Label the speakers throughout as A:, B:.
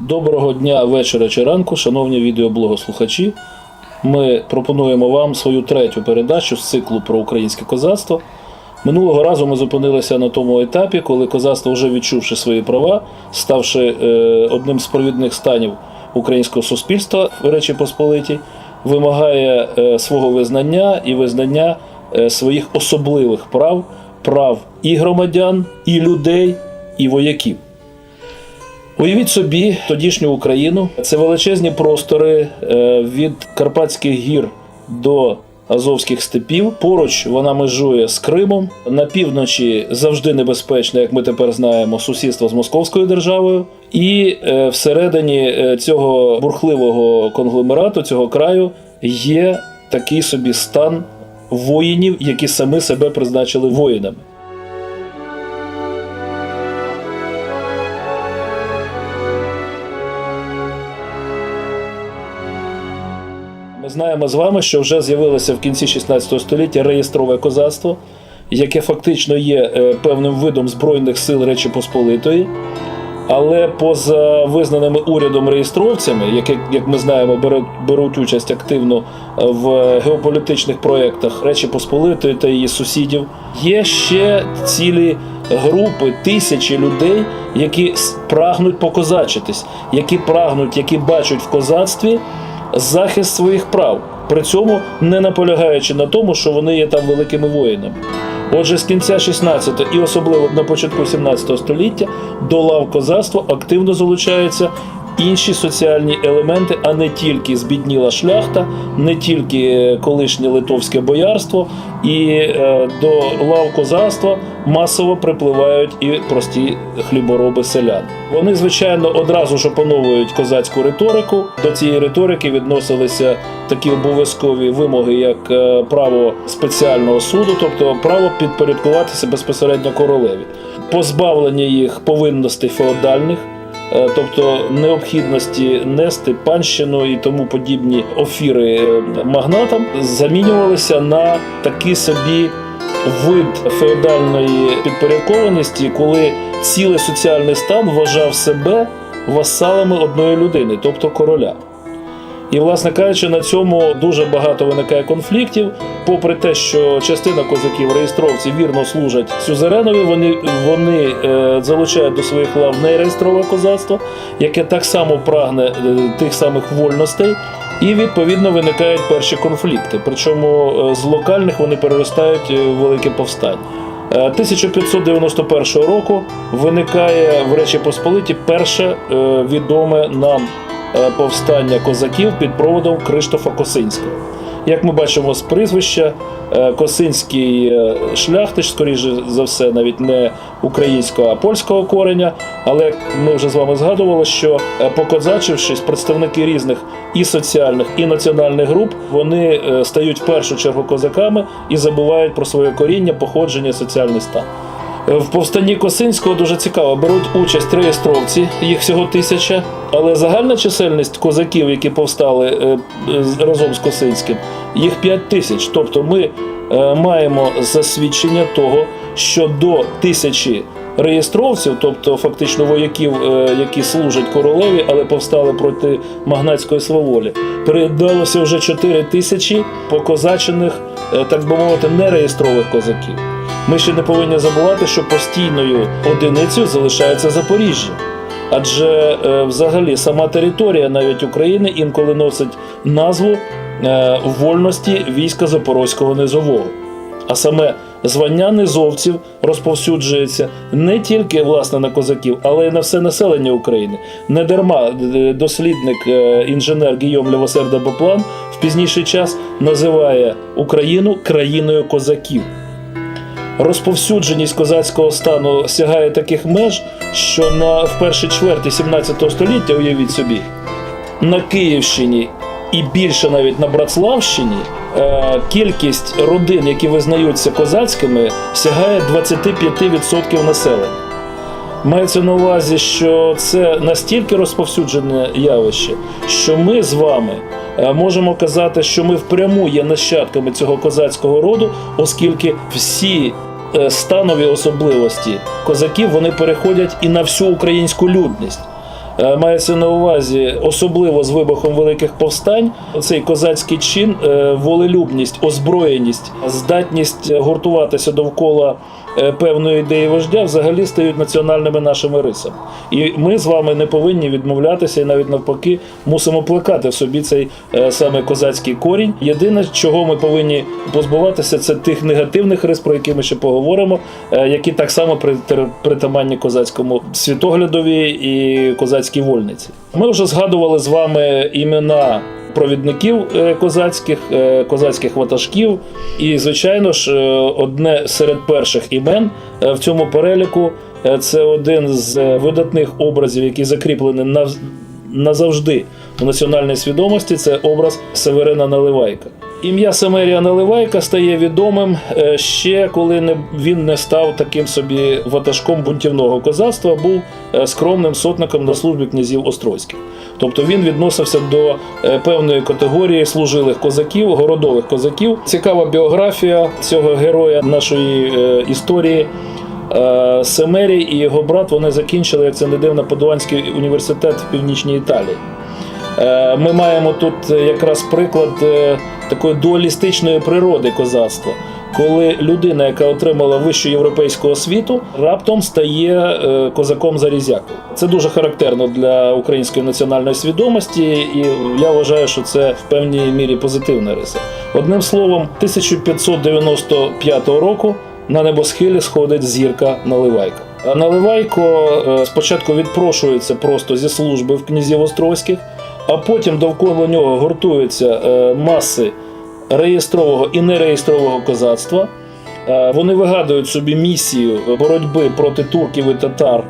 A: Доброго дня, вечора чи ранку, шановні відеоблогослухачі. Ми пропонуємо вам свою третю передачу з циклу про українське козацтво. Минулого разу ми зупинилися на тому етапі, коли козацтво, вже відчувши свої права, ставши е, одним з провідних станів українського суспільства в Речі Посполитій, вимагає е, свого визнання і визнання е, своїх особливих прав, прав і громадян, і людей, і вояків. Уявіть собі тодішню Україну. Це величезні простори е, від Карпатських гір до Азовських степів. Поруч вона межує з Кримом. На півночі завжди небезпечне, як ми тепер знаємо, сусідство з Московською державою. І е, всередині е, цього бурхливого конгломерату, цього краю, є такий собі стан воїнів, які самі себе призначили воїнами. Знаємо з вами, що вже з'явилося в кінці 16 століття реєстрове козацтво, яке фактично є е, певним видом Збройних сил Речі Посполитої. Але поза визнаними урядом реєстровцями, які, як ми знаємо, беруть, беруть участь активно е, в геополітичних проєктах Речі Посполитої та її сусідів, є ще цілі групи, тисячі людей, які прагнуть покозачитись, які прагнуть, які бачать в козацтві захист своїх прав, при цьому не наполягаючи на тому, що вони є там великими воїнами. Отже, з кінця 16 і особливо на початку 17 століття до лав козацтва активно залучаються інші соціальні елементи, а не тільки збідніла шляхта, не тільки е, колишнє литовське боярство, і е, до лав козацтва масово припливають і прості хлібороби селян. Вони, звичайно, одразу ж опановують козацьку риторику. До цієї риторики відносилися такі обов'язкові вимоги, як е, право спеціального суду, тобто право підпорядкуватися безпосередньо королеві, позбавлення їх повинностей феодальних. Е, Тобто необхідності нести панщину і тому подібні офіри е, магнатам замінювалися на такий собі вид феодальної підпорядкованості, коли цілий соціальний стан вважав себе васалами одної людини, тобто короля. І, власне кажучи, на цьому дуже багато виникає конфліктів. Попри те, що частина козаків реєстровці вірно служать сюзеренові, вони, вони е, залучають до своїх лав нереєстрове козацтво, яке так само прагне е, тих самих вольностей. І відповідно виникають перші конфлікти. Причому е, з локальних вони переростають е, в велике повстання. Е, 1591 року виникає в Речі Посполиті перше е, відоме нам е, повстання козаків під проводом Криштофа Косинського. Як ми бачимо з прізвища, е, Косинський е, шляхтич, скоріше за все, навіть не українського, а польського кореня. Але ми вже з вами згадували, що е, покозачившись, представники різних і соціальних, і національних груп, вони е, стають в першу чергу козаками і забувають про своє коріння, походження, соціальний стан. В повстанні Косинського дуже цікаво. Беруть участь реєстровці, їх всього тисяча, але загальна чисельність козаків, які повстали е, разом з Косинським, їх п'ять тисяч. Тобто ми е, маємо засвідчення того, що до тисячі реєстровців, тобто фактично вояків, е, які служать королеві, але повстали проти магнатської сваволі, приєдналося вже 4 тисячі покозачених, е, так би мовити, нереєстрових козаків. Ми ще не повинні забувати, що постійною одиницею залишається Запоріжжя. Адже е, взагалі сама територія навіть України інколи носить назву е, вольності війська Запорозького низового. А саме звання низовців розповсюджується не тільки власне на козаків, але й на все населення України. Не дарма е, дослідник е, інженер Гійом Левосерда Боплан в пізніший час називає Україну країною козаків. Розповсюдженість козацького стану сягає таких меж, що на в першій чверті 17 століття, уявіть собі, на Київщині і більше навіть на Братславщині е, кількість родин, які визнаються козацькими, сягає 25% населення. Мається на увазі, що це настільки розповсюджене явище, що ми з вами е, можемо казати, що ми впряму є нащадками цього козацького роду, оскільки всі е, станові особливості козаків вони переходять і на всю українську людність. Е, Мається на увазі, особливо з вибухом великих повстань, цей козацький чин, е, волелюбність, озброєність, здатність гуртуватися довкола певної ідеї вождя взагалі стають національними нашими рисами. І ми з вами не повинні відмовлятися і навіть навпаки мусимо плекати в собі цей е, саме козацький корінь. Єдине, чого ми повинні позбуватися, це тих негативних рис, про які ми ще поговоримо, е, які так само притаманні козацькому світоглядові і козацькій вольниці. Ми вже згадували з вами імена. Провідників е, козацьких, е, козацьких ватажків, і звичайно ж, е, одне серед перших імен в цьому переліку це один з видатних образів, який закріплений назавжди у національній свідомості. Це образ Северина Наливайка. Ім'я Семерія Наливайка стає відомим е, ще коли не він не став таким собі ватажком бунтівного козацтва, був е, скромним сотником на службі князів Острозьких. Тобто він відносився до е, певної категорії служилих козаків, городових козаків. Цікава біографія цього героя нашої історії. Семерій і його брат вони закінчили, як це не дивно, Падуанський університет в північній Італії. Е, Ми маємо тут е, якраз приклад е, такої дуалістичної природи козацтва, коли людина, яка отримала вищу європейську освіту, раптом стає козаком зарізякою. Це дуже характерно для української національної свідомості, і я вважаю, що це в певній мірі позитивна риса. Одним словом, 1595 року на небосхилі сходить зірка Наливайка. Наливайко спочатку відпрошується просто зі служби в князів Острозьких, а потім довкола нього гуртуються е, маси реєстрового і нереєстрового козацтва. Е, Вони вигадують собі місію боротьби проти турків і татар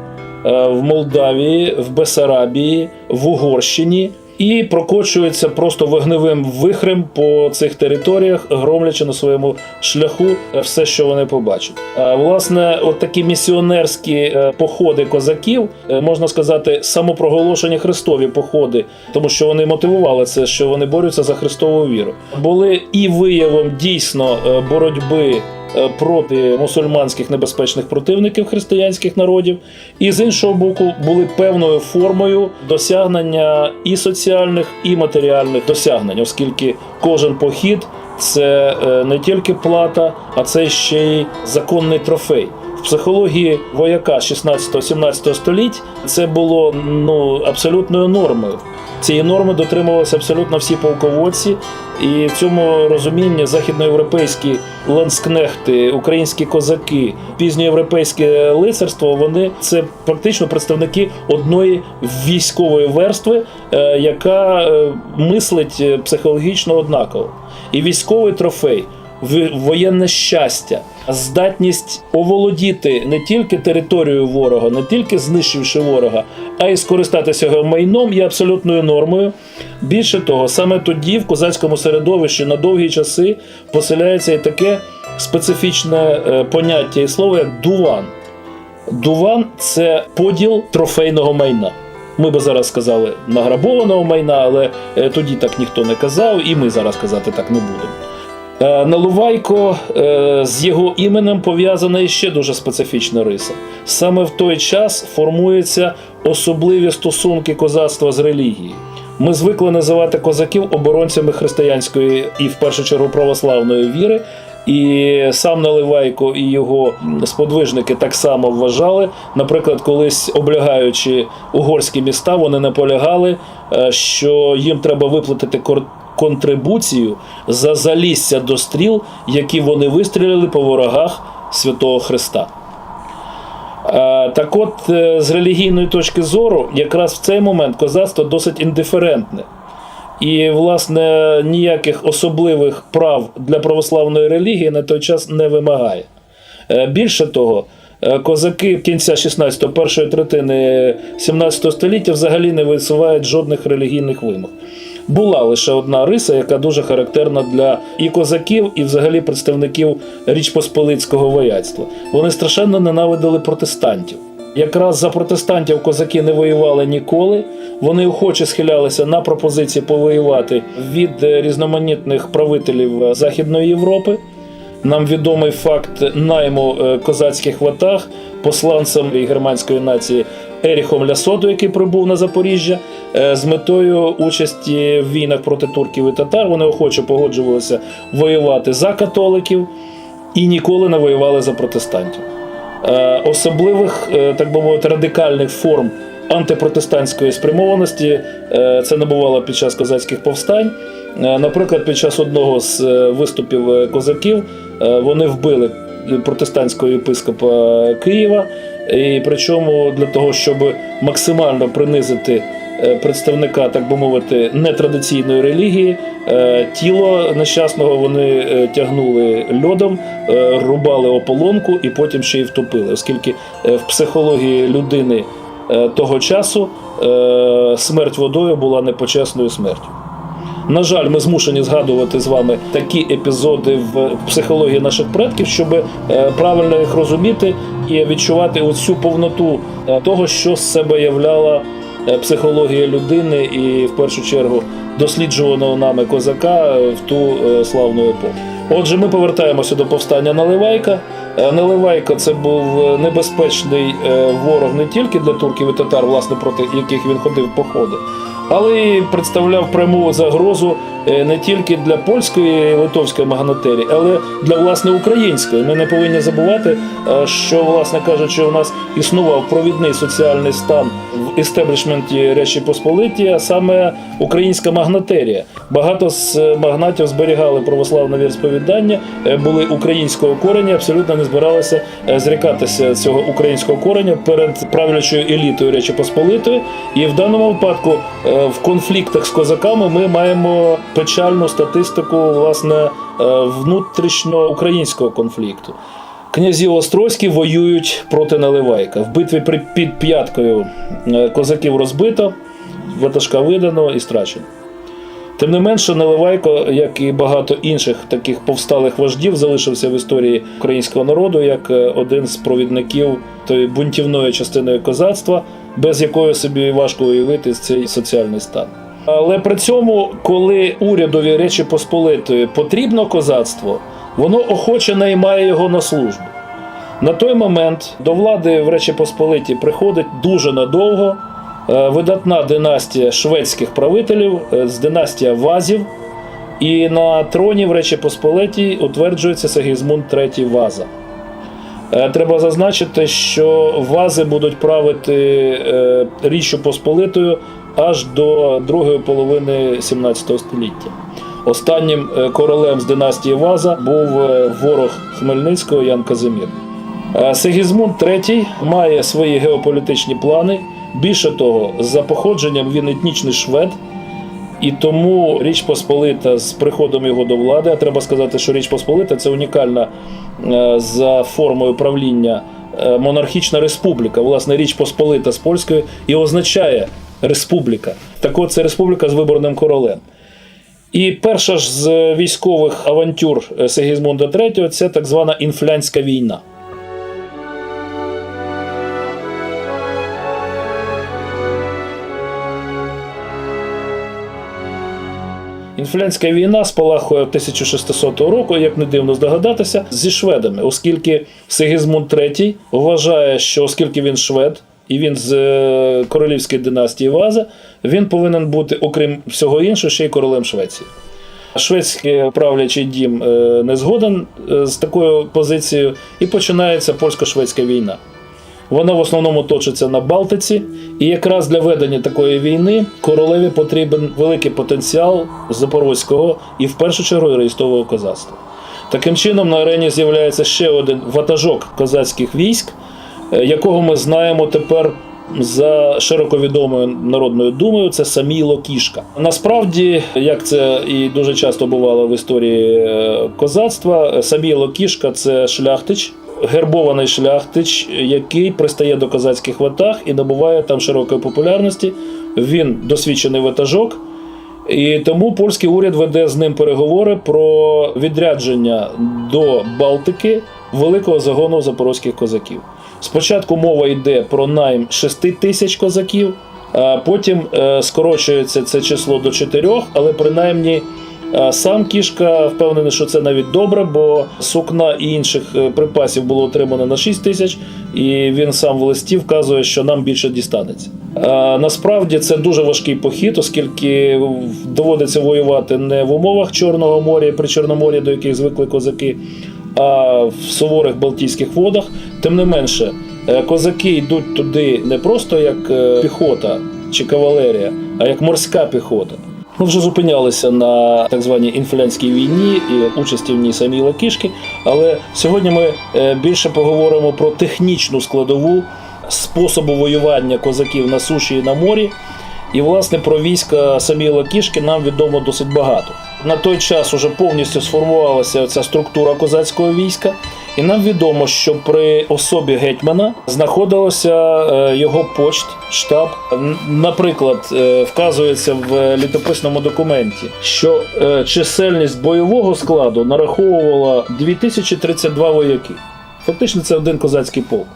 A: е, в Молдавії, в Бесарабії, в Угорщині і прокочуються просто вогневим вихрем по цих територіях, громлячи на своєму шляху е, все, що вони побачать. А власне, от такі місіонерські е, походи козаків, е, можна сказати, самопроголошені христові походи, тому що вони мотивували це, що вони борються за Христову віру, були і виявом дійсно е, боротьби е, проти мусульманських небезпечних противників християнських народів, і з іншого боку були певною формою досягнення і соціальних, і матеріальних досягнень, оскільки кожен похід це е, не тільки плата, а це ще й законний трофей. В психології вояка 16-17 століть це було ну абсолютною нормою. Цієї норми дотримувалися абсолютно всі полководці, і в цьому розумінні західноєвропейські ланскнехти, українські козаки, пізньоєвропейське лицарство вони це практично представники одної військової верстви, е, яка е, мислить е, психологічно однаково. І військовий трофей, воєнне щастя, здатність оволодіти не тільки територією ворога, не тільки знищивши ворога, а й скористатися його майном є абсолютною нормою. Більше того, саме тоді в козацькому середовищі на довгі часи поселяється і таке специфічне е, поняття і слово, як дуван. Дуван це поділ трофейного майна. Ми би зараз сказали награбованого майна, але е, тоді так ніхто не казав, і ми зараз казати так не будемо. Е, Налувайко е, з його іменем пов'язана іще дуже специфічна риса. Саме в той час формуються особливі стосунки козацтва з релігією. Ми звикли називати козаків оборонцями християнської і в першу чергу православної віри. І сам Наливайко і його сподвижники так само вважали. Наприклад, колись облягаючи угорські міста, вони наполягали, е, що їм треба виплатити контрибуцію за залісся до стріл, які вони вистрілили по ворогах Святого Христа. Е, Так от, е, з релігійної точки зору, якраз в цей момент козацтво досить індиферентне. І, власне, ніяких особливих прав для православної релігії на той час не вимагає. Е, Більше того, козаки кінця 16-го, першої третини 17 століття взагалі не висувають жодних релігійних вимог. Була лише одна риса, яка дуже характерна для і козаків, і взагалі представників річпосполицького вояцтва. Вони страшенно ненавидили протестантів. Якраз за протестантів козаки не воювали ніколи. Вони охоче схилялися на пропозиції повоювати від е, різноманітних правителів е, Західної Європи. Нам відомий факт найму е, козацьких ватаг посланцем і германської нації Еріхом Лясоту, який прибув на Запоріжжя, е, з метою участі в війнах проти турків і татар. Вони охоче погоджувалися воювати за католиків і ніколи не воювали за протестантів. Е, Особливих, е, так би мовити, радикальних форм антипротестантської спрямованості це не бувало під час козацьких повстань. Наприклад, під час одного з виступів козаків вони вбили протестантського єпископа Києва, і причому для того, щоб максимально принизити е, представника, так би мовити, нетрадиційної релігії, е, тіло нещасного вони е, тягнули льодом, рубали ополонку і потім ще й втопили, оскільки в психології людини того часу смерть водою була непочесною смертю. На жаль, ми змушені згадувати з вами такі епізоди в психології наших предків, щоб е, правильно їх розуміти і відчувати оцю повноту е, того, що з себе являла е, психологія людини, і в першу чергу досліджуваного нами козака в ту славну епоху. Отже, ми повертаємося до повстання Наливайка. Наливайко це був небезпечний ворог не тільки для турків і татар, власне, проти яких він ходив походи, але й представляв пряму загрозу е, не тільки для польської литовської магнатерії, але для власне української. Ми не повинні забувати, е, що, власне кажучи, у нас існував провідний соціальний стан в істеблішменті Речі Посполиті, а саме українська магнатерія. Багато з е, магнатів зберігали православне віросповідання, е, були українського кореня, абсолютно не збиралися зрікатися цього українського кореня перед правлячою елітою Речі Посполитої. І в даному випадку в конфліктах з козаками ми маємо печальну статистику власне е, внутрішньоукраїнського конфлікту. Князі Острозькі воюють проти Наливайка. В битві під п'яткою е, козаків розбито, ватажка видано і страчено. Тим не менше, Наливайко, як і багато інших таких повсталих вождів, залишився в історії українського народу як е, один з провідників тої бунтівної частини козацтва, без якої собі важко уявити цей соціальний стан. Але при цьому, коли урядові Речі Посполитої потрібно козацтво, воно охоче наймає його на службу. На той момент до влади в Речі Посполиті приходить дуже надовго е, видатна династія шведських правителів е, з династія Вазів. І на троні в Речі Посполитій утверджується Сигізмунд III Ваза. Е, Треба зазначити, що вази будуть правити е, Річчю Посполитою аж до другої половини 17 століття. Останнім е, королем з династії Ваза був ворог Хмельницького Ян Казимір. Сигізмунд III має свої геополітичні плани. Більше того, за походженням він етнічний швед, і тому Річ Посполита з приходом його до влади, а треба сказати, що Річ Посполита це унікальна е, за формою правління е, монархічна республіка. Власне, Річ Посполита з польської і означає республіка. Так от це республіка з виборним королем. І перша ж з військових авантюр е, Сигізмунда III це так звана інфлянська війна. Інфлянська війна спалахує 1600 року, як не дивно здогадатися, зі шведами, оскільки Сигізмунд III вважає, що оскільки він швед і він з е, королівської династії Ваза, він повинен бути, окрім всього іншого, ще й королем Швеції. Шведський правлячий дім е, не згоден е, з такою позицією, і починається польсько-шведська війна. Вона в основному точиться на Балтиці, і якраз для ведення такої війни королеві потрібен великий потенціал запорозького і в першу чергу реєстрового козацтва. Таким чином, на арені з'являється ще один ватажок козацьких військ, е, якого ми знаємо тепер за широко відомою народною думою, це Саміло Кішка. Насправді, як це і дуже часто бувало в історії е, козацтва, Саміло Кішка це шляхтич, гербований шляхтич, який пристає до козацьких ватаг і набуває там широкої популярності. Він досвідчений ватажок. І тому польський уряд веде з ним переговори про відрядження до Балтики великого загону запорозьких козаків. Спочатку мова йде про найм 6 тисяч козаків, а потім е, скорочується це число до 4, але принаймні Сам кішка впевнений, що це навіть добре, бо сукна і інших е, припасів було отримано на 6 тисяч, і він сам в листі вказує, що нам більше дістанеться. Насправді це дуже важкий похід, оскільки доводиться воювати не в умовах Чорного моря і при Чорноморі, до яких звикли козаки, а в суворих Балтійських водах. Тим не менше, е, козаки йдуть туди не просто як е, піхота чи кавалерія, а як морська піхота. Ми вже зупинялися на так званій інфлянській війні і участі в ній самій Лакішки. Але сьогодні ми е, більше поговоримо про технічну складову способу воювання козаків на суші і на морі. І, власне, про війська самі Лакішки нам відомо досить багато. На той час уже повністю сформувалася ця структура козацького війська, і нам відомо, що при особі гетьмана знаходилося е, його почт, штаб. Наприклад, е, вказується в літописному документі, що е, чисельність бойового складу нараховувала 2032 вояки. Фактично, це один козацький полк.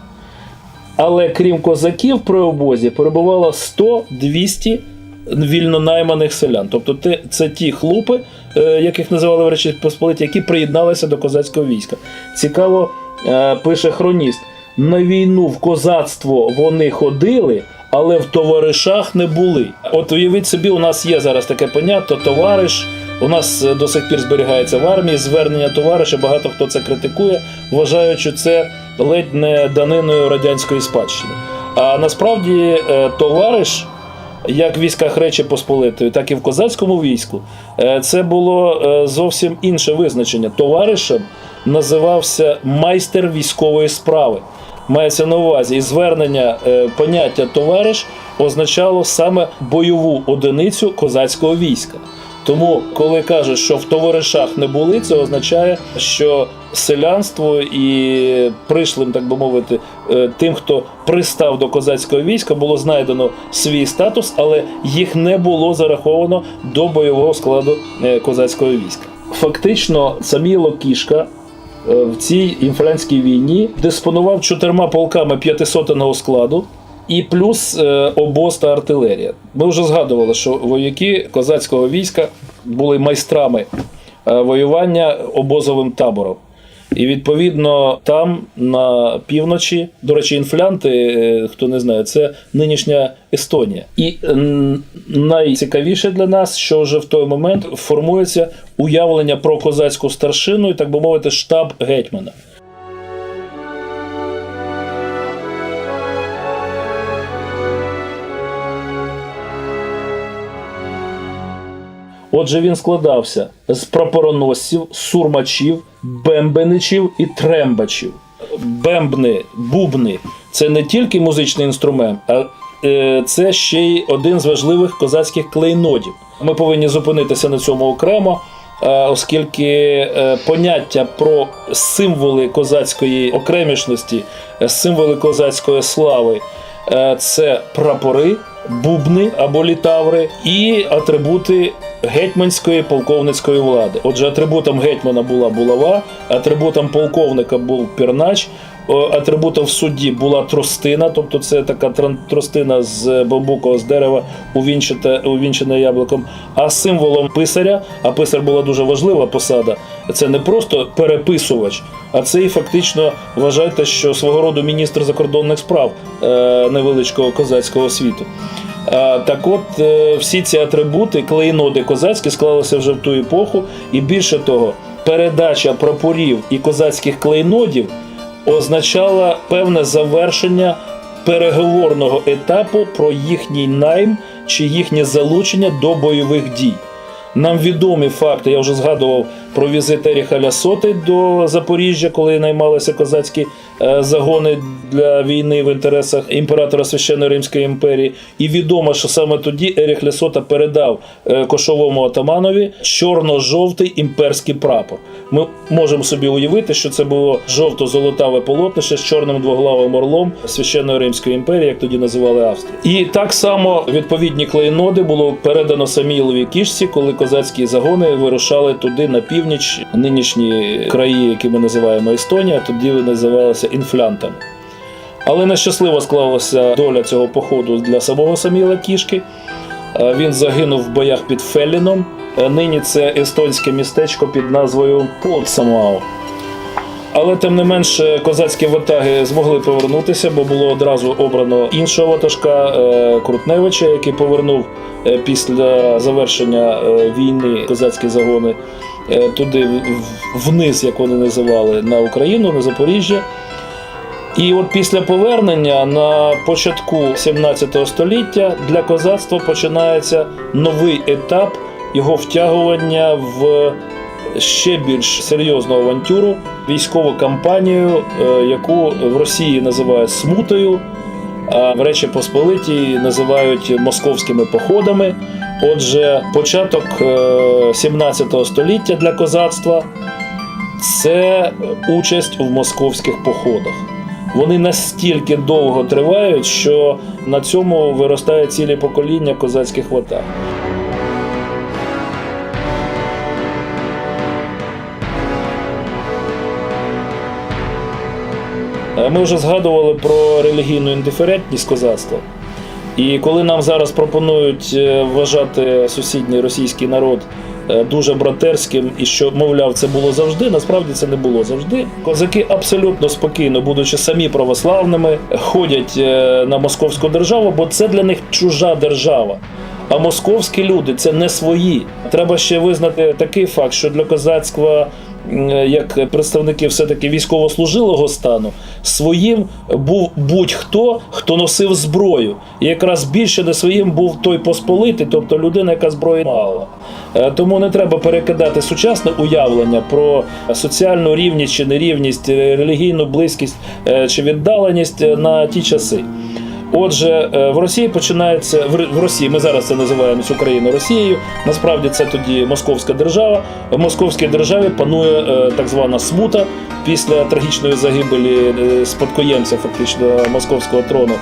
A: Але крім козаків при обозі перебувало 100-200 вільно найманих селян. Тобто це ті хлопи, е, яких називали в Речі Посполиті, які приєдналися до козацького війська. Цікаво, е, пише хроніст: на війну в козацтво вони ходили. Але в товаришах не були. От уявіть собі, у нас є зараз таке поняття товариш. У нас е, до сих пір зберігається в армії звернення товариша. Багато хто це критикує, вважаючи це ледь не даниною радянської спадщини. А насправді товариш, як в військах Речі Посполитої, так і в козацькому війську, е, це було е, зовсім інше визначення. Товаришем називався майстер військової справи. Мається на увазі, і звернення е, поняття товариш означало саме бойову одиницю козацького війська. Тому, коли кажуть, що в товаришах не були, це означає, що селянство і пришлим, так би мовити, е, тим, хто пристав до козацького війська, було знайдено свій статус, але їх не було зараховано до бойового складу е, козацького війська. Фактично, Саміло Кішка е, в цій інфлянській війні диспонував чотирма полками п'ятисотеного складу. І плюс е, обоз та артилерія. Ми вже згадували, що вояки козацького війська були майстрами е, воювання обозовим табором. І відповідно там на півночі, до речі, інфлянти, е, хто не знає, це нинішня Естонія. І найцікавіше для нас, що вже в той момент формується уявлення про козацьку старшину і так би мовити, штаб гетьмана. Отже, він складався з прапороносців, сурмачів, бембеничів і трембачів. Бембни, бубни це не тільки музичний інструмент, а е, це ще й один з важливих козацьких клейнодів. Ми повинні зупинитися на цьому окремо, е, оскільки е, поняття про символи козацької окремішності, символи козацької слави це прапори, бубни або літаври і атрибути гетьманської полковницької влади. Отже, атрибутом гетьмана була булава, атрибутом полковника був пірнач. Атрибутом в судді була тростина, тобто це така тростина з бамбукового з дерева, увінчена яблуком. А символом писаря, а писар була дуже важлива посада. Це не просто переписувач, а це і фактично вважайте, що свого роду міністр закордонних справ е, невеличкого козацького світу. Так от, е, всі ці атрибути, клейноди козацькі склалися вже в ту епоху, і більше того, передача прапорів і козацьких клейнодів означала певне завершення переговорного етапу про їхній найм чи їхнє залучення до бойових дій. Нам відомі факти. Я вже згадував про візит Еріха Лясоти до Запоріжжя, коли наймалися козацькі е, загони для війни в інтересах імператора Священної Римської імперії. І відомо, що саме тоді Еріх Лясота передав е, кошовому отаманові чорно-жовтий імперський прапор. Ми можемо собі уявити, що це було жовто-золотаве полотнище з чорним двоглавим орлом Священної Римської імперії, як тоді називали Австрію. І так само відповідні клейноди було передано Саміловій кішці, коли козацькі загони вирушали туди на північ, нинішні краї, які ми називаємо Естонія, тоді називалися інфлянтами. Але нещасливо склалася доля цього походу для самого Саміла Кішки. Він загинув в боях під Фелліном. Е, Нині це естонське містечко під назвою Потсамау. Але тим не менше козацькі ватаги змогли повернутися, бо було одразу обрано іншого ватажка е, Крутневича, який повернув е, після завершення е, війни козацькі загони туди вниз, як вони називали, на Україну, на Запоріжжя. І от після повернення на початку 17 століття для козацтва починається новий етап його втягування в ще більш серйозну авантюру, військову кампанію, е, яку в Росії називають смутою, а в Речі Посполитій називають московськими походами. Отже, початок е, 17 століття для козацтва це участь в московських походах. Вони настільки довго тривають, що на цьому виростає ціле покоління козацьких ватаг. Ми вже згадували про релігійну індиферентність козацтва. І коли нам зараз пропонують е, вважати сусідній російський народ е, дуже братерським, і що, мовляв, це було завжди, насправді це не було завжди. Козаки абсолютно спокійно, будучи самі православними, ходять е, на московську державу, бо це для них чужа держава. А московські люди це не свої. Треба ще визнати такий факт, що для козацтва, як представники все-таки військовослужилого стану, своїм був будь-хто, хто носив зброю. І якраз більше не своїм був той посполитий, тобто людина, яка зброї мала. Е, Тому не треба перекидати сучасне уявлення про соціальну рівність чи нерівність, релігійну близькість е, чи віддаленість е, на ті часи. Отже, е, в Росії починається в Росії. Ми зараз це називаємо цю країну Росією. Насправді це тоді Московська держава. В Московській державі панує е, так звана смута після трагічної загибелі е, спадкоємця, фактично московського трону.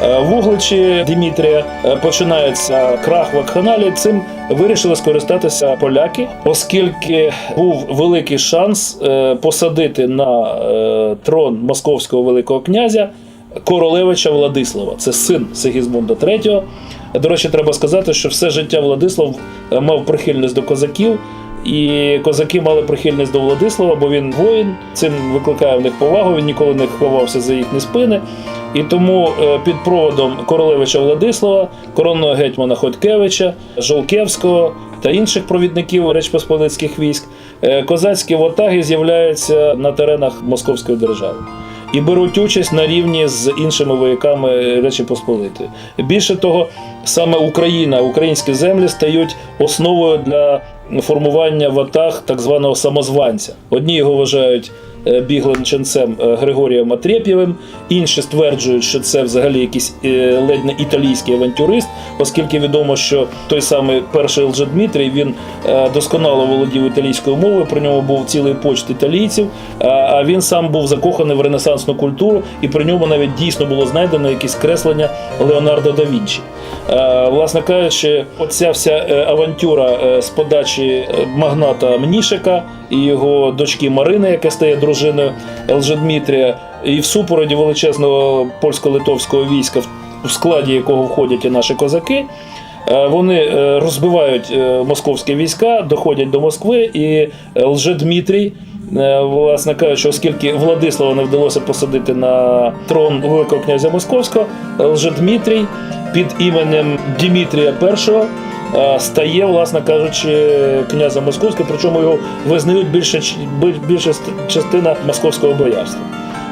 A: В Угличі Дімітрія е, починається крах вакханалії. Цим вирішили скористатися поляки, оскільки був великий шанс посадити на трон московського великого князя королевича Владислава. Це син Сигізмунда III. До речі, треба сказати, що все життя Владислав е, мав прихильність до козаків. І козаки мали прихильність до Владислава, бо він воїн, цим викликає в них повагу, він ніколи не ховався за їхні спини. І тому е, під проводом королевича Владислава, коронного гетьмана Ходькевича, Жолкевського та інших провідників речпосполитських військ, е, козацькі ватаги з'являються на теренах Московської держави і беруть участь на рівні з іншими вояками Речі Посполитої. Більше того, саме Україна, українські землі стають основою для формування ватаг так званого самозванця. Одні його вважають біглим ченцем е, Григорієм Матрєп'євим, інші стверджують, що це взагалі якийсь е, ледь не італійський авантюрист, оскільки відомо, що той самий перший Лжедмитрій він е, досконало володів італійською мовою. Про нього був цілий почт італійців. а- він сам був закоханий в ренесансну культуру, і при ньому навіть дійсно було знайдено якісь креслення Леонардо да Вінчі. Е, Власне кажучи, оця вся е, авантюра е, з подачі е, магната Мнішика і його дочки Марини, яка стає дружиною Лжедмитрія, і в супроводі величезного польсько-литовського війська, в- складі якого входять і наші козаки. Е, Вони е, розбивають е, московські війська, доходять до Москви, і Лжедмитрій, е, власне кажучи, оскільки Владислава не вдалося посадити на трон Великого князя Московського, Лжедмитрій під іменем Дімітрія І стає, власне кажучи, князем Московським, причому його визнають більше, більша частина московського боярства.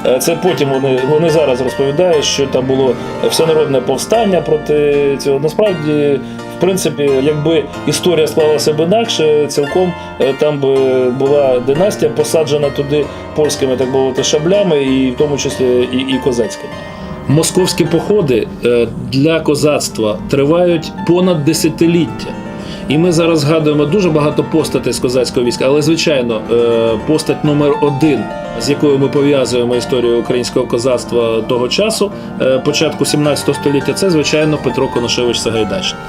A: Е, Це потім вони, вони зараз розповідають, що там було всенародне повстання проти цього. Насправді, в принципі, якби історія склалася б інакше, цілком е, там би була династія посаджена туди польськими, так би мовити, шаблями, і в тому числі і, і козацькими. Московські походи е, для козацтва тривають понад десятиліття. І ми зараз згадуємо дуже багато постатей з козацького війська, але звичайно, е, постать номер один, з якою ми пов'язуємо історію українського козацтва того часу, е, початку 17 століття, це звичайно Петро Коношевич Сагайдачний.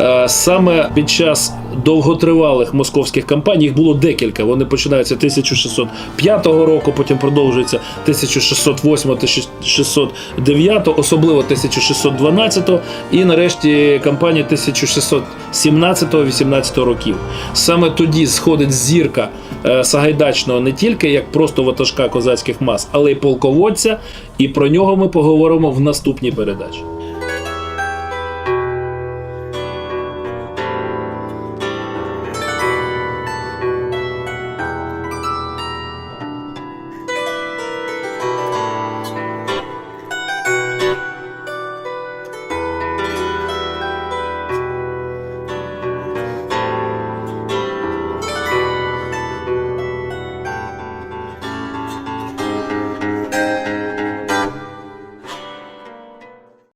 A: Е, Саме під час довготривалих московських кампаній їх було декілька. Вони починаються 1605 року, потім продовжуються 1608-1609, особливо 1612 і нарешті кампанія 1617-18 років. Саме тоді сходить зірка е, Сагайдачного не тільки як просто ватажка козацьких мас, але й полководця. І про нього ми поговоримо в наступній передачі.